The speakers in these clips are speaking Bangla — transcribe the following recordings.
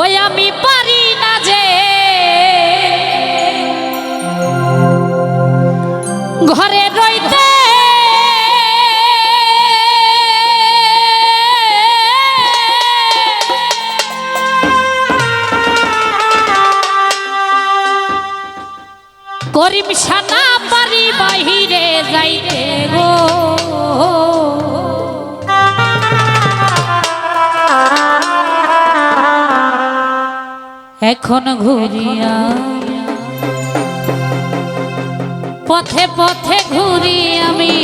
ওই আমি পারি না যে। ঘরে রইতে করিম সানা পারি বাহিরে যাইতে গো। এখন ঘুরিয়া পথে পথে ঘুরি আমি।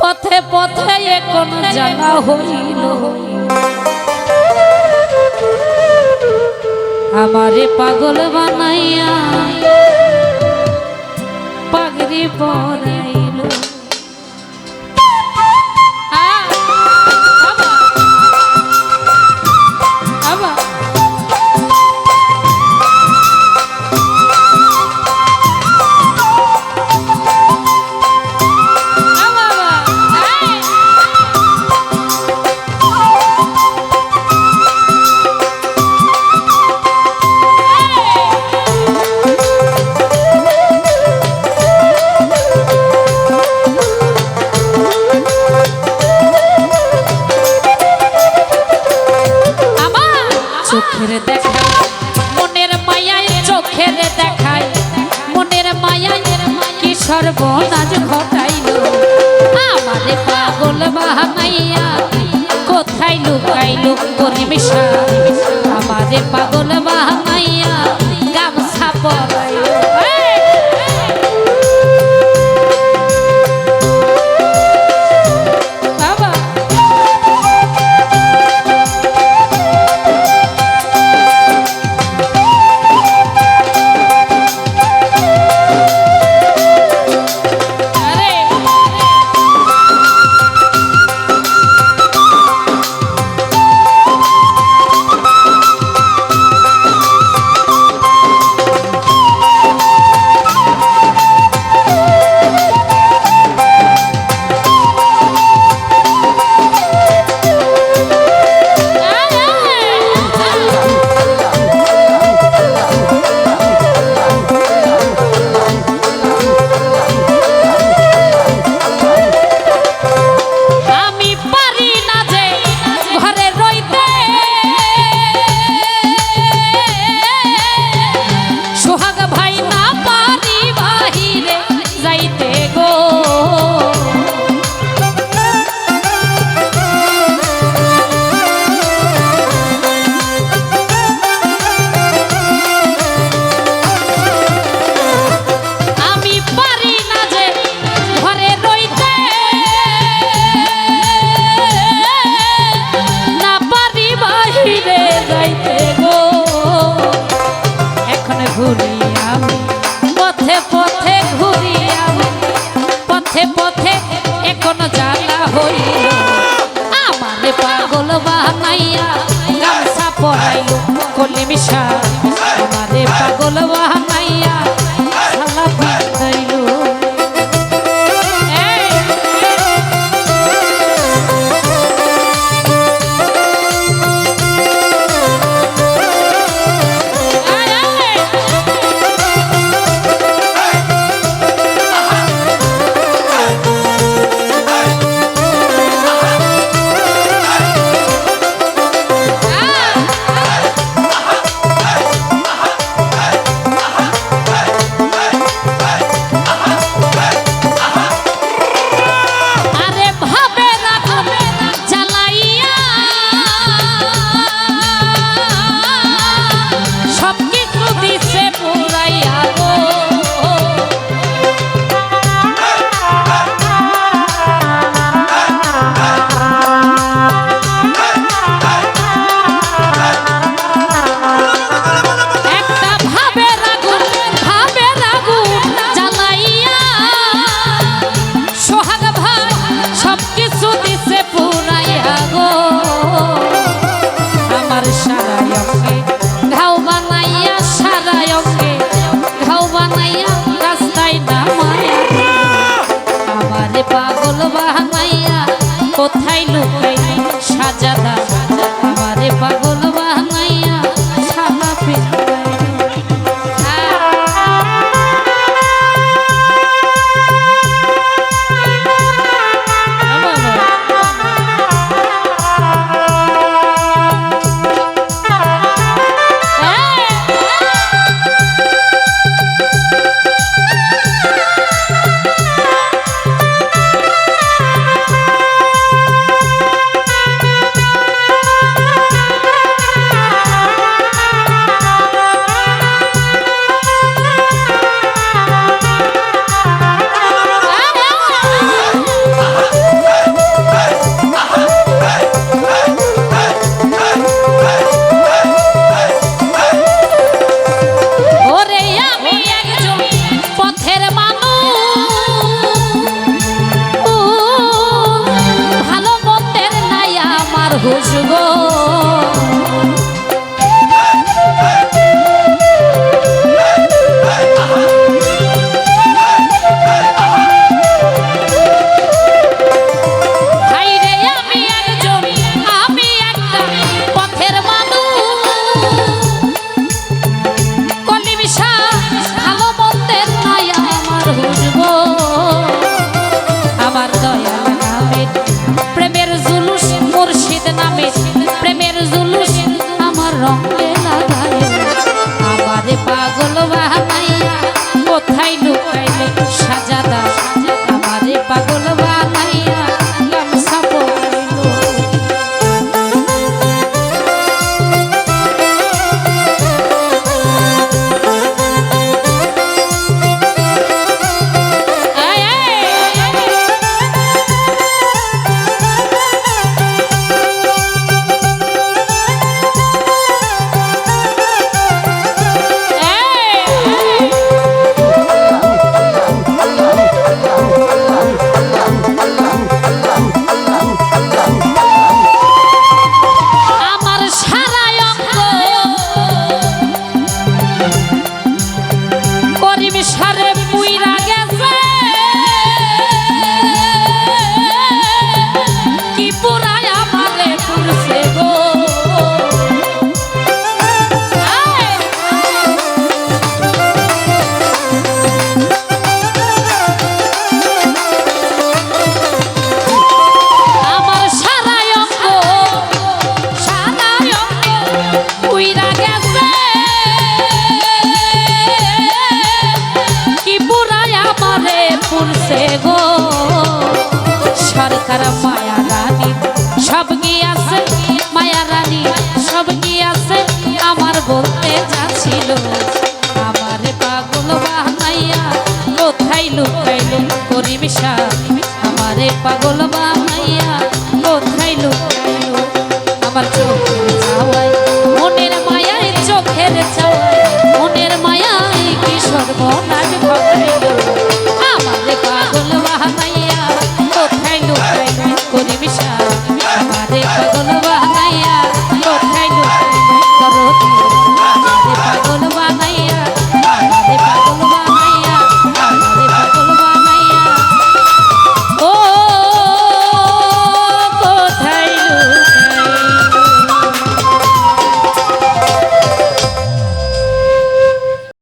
পথে পথে এখন জানা হইল। আমারে পাগল বানাইয়া পাগড়ি পরাইল সর্বনাশ ঘটাইল। আমারে পাগল বাহানাইয়া কোথায় লুকাইল পরিমিশা আমারে পাগল বাহানাইয়া গামছা পরাইল। পরাইল কলিমিশা আমারে পাগল বানাইয়া লুকাইলি সাজাদা সব কি আছে? আমার বলতে যাচ্ছিল। আমার পাগল বানাইয়া কোথায় লুকাইল করিম আমারে পাগল বা